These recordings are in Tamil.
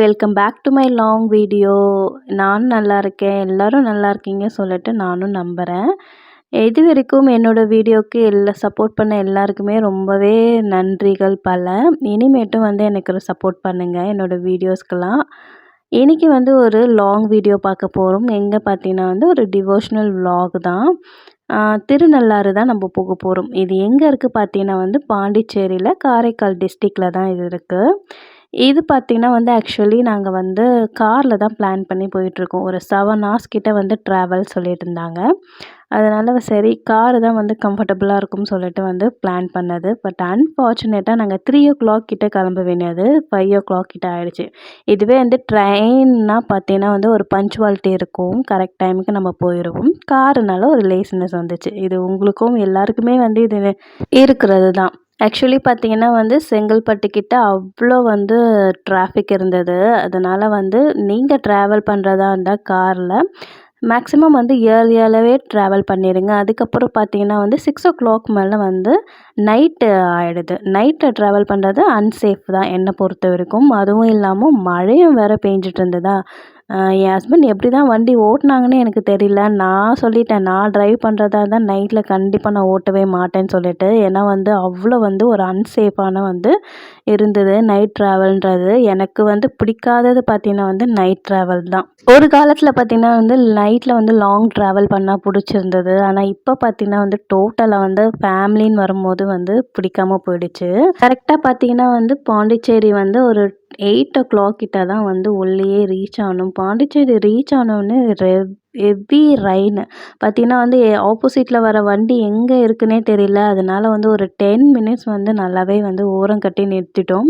Welcome back to my long video. நானும் நல்லா இருக்கேன். எல்லோரும் நல்லா இருக்கீங்க சொல்லிட்டு நானும் நம்புகிறேன் இது வரைக்கும் என்னோடய வீடியோவுக்கு எல்லா சப்போர்ட் பண்ண எல்லாருக்குமே ரொம்பவே நன்றிகள் பல. இனிமேட்டும் வந்து எனக்கு சப்போர்ட் பண்ணுங்கள் என்னோடய வீடியோஸ்க்கெலாம் இன்றைக்கி வந்து ஒரு லாங் வீடியோ பார்க்க போகிறோம் எங்கே பார்த்தீங்கன்னா வந்து ஒரு டிவோஷ்னல் வ்ளாக் தான். திருநள்ளாறு தான் நம்ம போக போகிறோம் இது எங்கே இருக்குது பார்த்தீங்கன்னா வந்து பாண்டிச்சேரியில் காரைக்கால் டிஸ்ட்ரிக்டில் தான் இது இருக்குது இது பார்த்திங்கன்னா வந்து ஆக்சுவலி நாங்கள் வந்து காரில் தான் பிளான் பண்ணி போயிட்டுருக்கோம். ஒரு செவன் ஹார்ஸ் கிட்டே வந்து ட்ராவல் சொல்லிட்டு இருந்தாங்க. அதனால் சரி காரு தான் வந்து கம்ஃபர்டபுளாக இருக்கும்னு சொல்லிட்டு வந்து பிளான் பண்ணது. பட் அன்ஃபார்ச்சுனேட்டாக நாங்கள் த்ரீ ஓ கிளாக் கிட்டே கிளம்ப வேண்டியது. ஃபைவ் ஓ கிளாக் கிட்ட ஆகிடுச்சு இதுவே வந்து ட்ரெயின்னா பார்த்தீங்கன்னா வந்து ஒரு பஞ்சுவாலிட்டி இருக்கும். கரெக்ட் டைமுக்கு நம்ம போயிடுவோம் காருனால ஒரு லேசினஸ் வந்துச்சு. இது உங்களுக்கும் எல்லாருக்குமே வந்து இது இருக்கிறது தான். ஆக்சுவலி பார்த்தீங்கன்னா வந்து செங்கல்பட்டுக்கிட்ட அவ்வளோ வந்து டிராஃபிக் இருந்தது. அதனால் வந்து நீங்கள் ட்ராவல் பண்ணுறதா இருந்தால் காரில் மேக்ஸிமம் வந்து இயர்லியாகவே ட்ராவல் பண்ணிடுங்க அதுக்கப்புறம் பார்த்தீங்கன்னா வந்து சிக்ஸ் ஓ கிளாக் மேலே வந்து நைட்டு ஆகிடுது நைட்டு ட்ராவல் பண்ணுறது அன்சேஃப் தான் என்னை பொறுத்த வரைக்கும். அதுவும் இல்லாமல் மழையும் வேறு பெஞ்சிட்டு இருந்ததா? என் ஹஸ்பண்ட் எப்படி தான் வண்டி ஓட்டினாங்கன்னு எனக்கு தெரியல. நான் சொல்லிட்டேன் நான் ட்ரைவ் பண்ணுறதா இருந்தால் நைட்டில் கண்டிப்பாக நான் ஓட்டவே மாட்டேன்னு சொல்லிட்டு ஏன்னா வந்து அவ்வளோ வந்து ஒரு அன்சேஃபான வந்து இருந்தது. நைட் ட்ராவல்ன்றது எனக்கு வந்து பிடிக்காதது பார்த்திங்கன்னா வந்து நைட் ட்ராவல் தான். ஒரு காலத்தில் பார்த்திங்கன்னா வந்து நைட்டில் வந்து லாங் ட்ராவல் பண்ணால் பிடிச்சிருந்தது. ஆனால் இப்போ பார்த்திங்கன்னா வந்து டோட்டலாக வந்து ஃபேமிலின்னு வரும்போது வந்து பிடிக்காம போயிடுச்சு. கரெக்டாக பார்த்திங்கன்னா வந்து பாண்டிச்சேரி வந்து ஒரு எயிட் ஓ கிளாக் கிட்ட தான் வந்து உள்ளேயே ரீச் ஆனோம் பாண்டிச்சேரி ரீச் ஆனோடனே ரெவ் ஹெவி ரெயின் பார்த்தீங்கன்னா வந்து ஆப்போசிட்டில் வர வண்டி எங்கே இருக்குன்னே தெரியல. அதனால் வந்து ஒரு டென் மினிட்ஸ் வந்து நல்லாவே வந்து ஓரம் கட்டி நிறுத்திட்டோம்.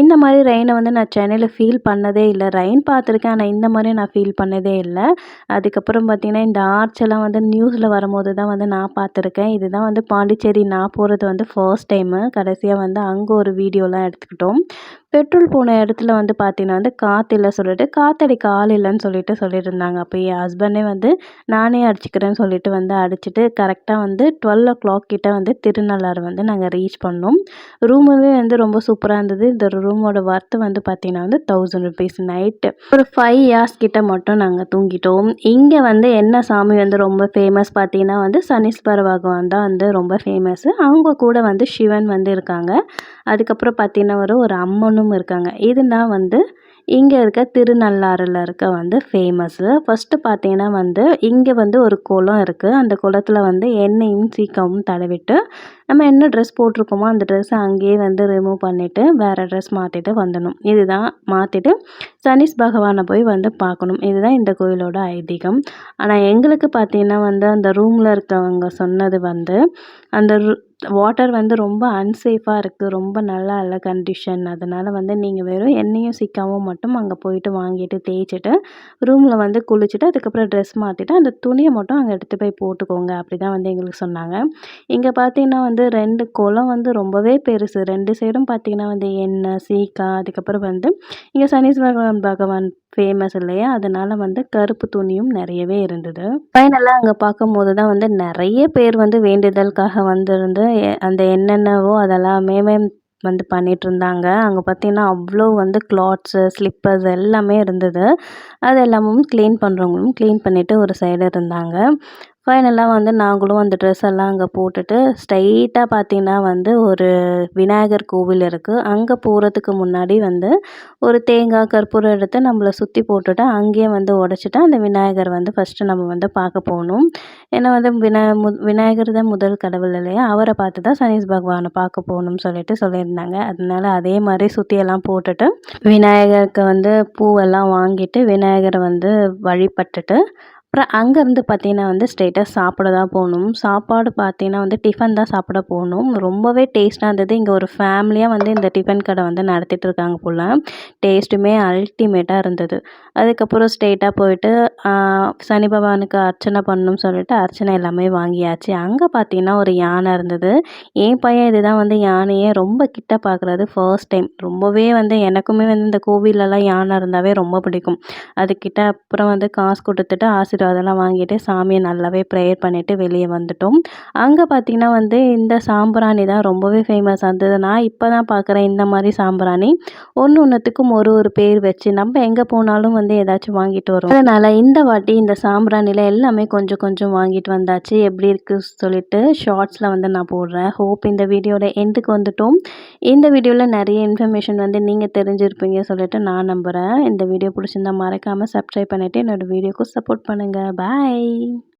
இந்த மாதிரி ரெயினை வந்து நான் சென்னையில் ஃபீல் பண்ணதே இல்லை. ரெயின் பார்த்துருக்கேன் ஆனால் இந்த மாதிரி நான் ஃபீல் பண்ணதே இல்லை. அதுக்கப்புறம் பார்த்திங்கன்னா இந்த ஆர்ச்செல்லாம் வந்து நியூஸில் வரும்போது தான் வந்து நான் பார்த்துருக்கேன். இதுதான் வந்து பாண்டிச்சேரி நான் போகிறது வந்து ஃபர்ஸ்ட் டைமு கடைசியாக வந்து அங்கே ஒரு வீடியோலாம் எடுத்துக்கிட்டோம். பெட்ரோல் போன இடத்துல வந்து பார்த்தீங்கன்னா வந்து காற்று இல்லை சொல்லிட்டு காற்றடிக்க ஆள் இல்லைன்னு சொல்லிட்டு சொல்லியிருந்தாங்க. அப்போ என் ஹஸ்பண்டே வந்து நானே அடிச்சுக்கிறேன்னு சொல்லிட்டு வந்து அடிச்சுட்டு கரெக்டாக வந்து டுவெல் ஓ கிளாக் கிட்டே வந்து திருநள்ளாறு வந்து நாங்கள் ரீச் பண்ணோம். ரூமுமே வந்து ரொம்ப சூப்பராக இருந்தது. இந்த ரூமோட ஒர்த்து வந்து பார்த்திங்கன்னா வந்து தௌசண்ட் ருபீஸ் நைட்டு ஒரு ஃபைவ் இயர்ஸ் கிட்டே மட்டும் நாங்கள் தூங்கிட்டோம். இங்கே வந்து என்ன சாமி வந்து ரொம்ப ஃபேமஸ் பார்த்தீங்கன்னா வந்து சனீஸ்வர பகவான் தான் வந்து ரொம்ப ஃபேமஸ்ஸு அவங்க கூட வந்து சிவன் வந்து இருக்காங்க. அதுக்கப்புறம் பார்த்தீங்கன்னா ஒரு ஒரு அம்மனும் இருக்காங்க. இதுதான் வந்து இங்கே இருக்க திருநள்ளாறில் இருக்க வந்து ஃபேமஸ்ஸு ஃபஸ்ட்டு பார்த்தீங்கன்னா வந்து இங்கே வந்து ஒரு குளம் இருக்குது அந்த குளத்தில் வந்து எண்ணெயும் சீக்காவும் தடவிட்டு நம்ம என்ன ட்ரெஸ் போட்டிருக்கோமோ அந்த ட்ரெஸ்ஸை அங்கேயே வந்து ரிமூவ் பண்ணிவிட்டு வேறு ட்ரெஸ் மாற்றிட்டு வந்துடணும். இதுதான் மாற்றிட்டு சனீஸ் பகவானை போய் வந்து பார்க்கணும். இதுதான் இந்த கோயிலோட ஐதீகம். ஆனால் எங்களுக்கு பார்த்திங்கன்னா வந்து அந்த ரூமில் இருக்கவங்க சொன்னது வந்து அந்த வாட்டர் வந்து ரொம்ப அன்சேஃபாக இருக்குது ரொம்ப நல்லா இல்லை கண்டிஷன் அதனால் வந்து நீங்கள் வெறும் எண்ணெயும் சிக்காவும் மட்டும் அங்கே போயிட்டு வாங்கிட்டு தேய்ச்சிட்டு ரூமில் வந்து குளிச்சுட்டு அதுக்கப்புறம் ட்ரெஸ் மாற்றிட்டு அந்த துணியை மட்டும் அங்கே எடுத்து போய் போட்டுக்கோங்க. அப்படி தான் வந்து எங்களுக்கு சொன்னாங்க. இங்கே பார்த்தீங்கன்னா வந்து ரெண்டு குளம் வந்து ரொம்பவே பெருசு. ரெண்டு சைடும் பார்த்தீங்கன்னா வந்து எண்ணெய் சீக்கா அதுக்கப்புறம் வந்து இங்கே சனீஸ்வரன் பகவான் ஃபேமஸ் இல்லையா? அதனால் வந்து கருப்பு துணியும் நிறையவே இருந்தது. ஃபைனலாக அங்கே பார்க்கும்போது தான் வந்து நிறைய பேர் வந்து வேண்டுதலுக்காக வந்திருந்து அந்த என்னென்னவோ அதெல்லாமே வந்து பண்ணிகிட்டு இருந்தாங்க. அங்கே பார்த்தீங்கன்னா அவ்வளோ வந்து கிளாத்ஸு ஸ்லிப்பர்ஸ் எல்லாமே இருந்தது. அது எல்லாமும் க்ளீன் பண்ணுறவங்களும் க்ளீன் பண்ணிவிட்டு ஒரு சைடு இருந்தாங்க. ஃபைனலாக வந்து நாங்களும் அந்த ட்ரெஸ் எல்லாம் அங்கே போட்டுட்டு ஸ்ட்ரைட்டாக பார்த்தீங்கன்னா வந்து ஒரு விநாயகர் கோவில் இருக்குது அங்கே போகிறதுக்கு முன்னாடி வந்து ஒரு தேங்காய் கற்பூரம் எடுத்து நம்மளை சுற்றி போட்டுட்டு அங்கேயே வந்து உடச்சிட்டு அந்த விநாயகர் வந்து ஃபஸ்ட்டு நம்ம வந்து பார்க்க போகணும். ஏன்னா வந்து விநா மு விநாயகர் தான் முதல் கடவுள் இல்லையா? அவரை பார்த்து தான் சனீஸ் பகவானை பார்க்க போகணும்னு சொல்லிட்டு சொல்லியிருந்தாங்க. அதனால அதே மாதிரி சுற்றியெல்லாம் போட்டுட்டு விநாயகருக்கு வந்து பூவெல்லாம் வாங்கிட்டு விநாயகரை வந்து வழிபட்டுட்டு அப்புறம் அங்கேருந்து பார்த்தீங்கன்னா வந்து ஸ்ட்ரெயிட்டாக சாப்பிட தான் போகணும். சாப்பாடு பார்த்தீங்கன்னா வந்து டிஃபன் தான் சாப்பிட போகணும். ரொம்பவே டேஸ்ட்டாக இருந்தது. இங்கே ஒரு ஃபேமிலியாக வந்து இந்த டிஃபன் கடை வந்து நடத்திட்டு இருக்காங்க போல். டேஸ்ட்டுமே அல்டிமேட்டாக இருந்தது. அதுக்கப்புறம் ஸ்ட்ரெயிட்டாக போயிட்டு சனி பகவானுக்கு அர்ச்சனை பண்ணணும்னு சொல்லிட்டு அர்ச்சனை எல்லாமே வாங்கியாச்சு. அங்கே பார்த்தீங்கன்னா ஒரு யானை இருந்தது. என் பையன் இதுதான் வந்து யானையே ரொம்ப கிட்ட பார்க்குறது ஃபர்ஸ்ட் டைம் ரொம்பவே வந்து எனக்குமே வந்து இந்த கோவிலெலாம் யானை இருந்தாவே ரொம்ப பிடிக்கும். அதுக்கிட்ட அப்புறம் வந்து காசு கொடுத்துட்டு ஆசீர்வாதம் ஸோ அதெல்லாம் வாங்கிட்டு சாமியை நல்லாவே ப்ரேயர் பண்ணிவிட்டு வெளியே வந்துட்டோம். அங்கே பார்த்திங்கன்னா வந்து இந்த சாம்பிராணி தான் ரொம்பவே ஃபேமஸ் ஆனது நான் இப்போ தான் பார்க்குறேன் இந்த மாதிரி சாம்பிராணி. ஒன்று ஒன்றுத்துக்கும் ஒரு ஒரு பேர் வச்சு நம்ம எங்கே போனாலும் வந்து ஏதாச்சும் வாங்கிட்டு வரும். அதனால் இந்த வாட்டி இந்த சாம்பிராணியில் எல்லாமே கொஞ்சம் கொஞ்சம் வாங்கிட்டு வந்தாச்சு. எப்படி இருக்குது சொல்லிட்டு ஷார்ட்ஸில் வந்து நான் போடுறேன். ஹோப் இந்த வீடியோட எண்டுக்கு வந்துட்டோம். இந்த வீடியோவில் நிறைய இன்ஃபர்மேஷன் வந்து நீங்கள் தெரிஞ்சிருப்பீங்க சொல்லிட்டு நான் நம்புகிறேன் இந்த வீடியோ பிடிச்சிருந்தா மறக்காமல் சப்ஸ்கிரைப் பண்ணிவிட்டு என்னோடய வீடியோக்கு சப்போர்ட் பண்ணுங்கள் பாய்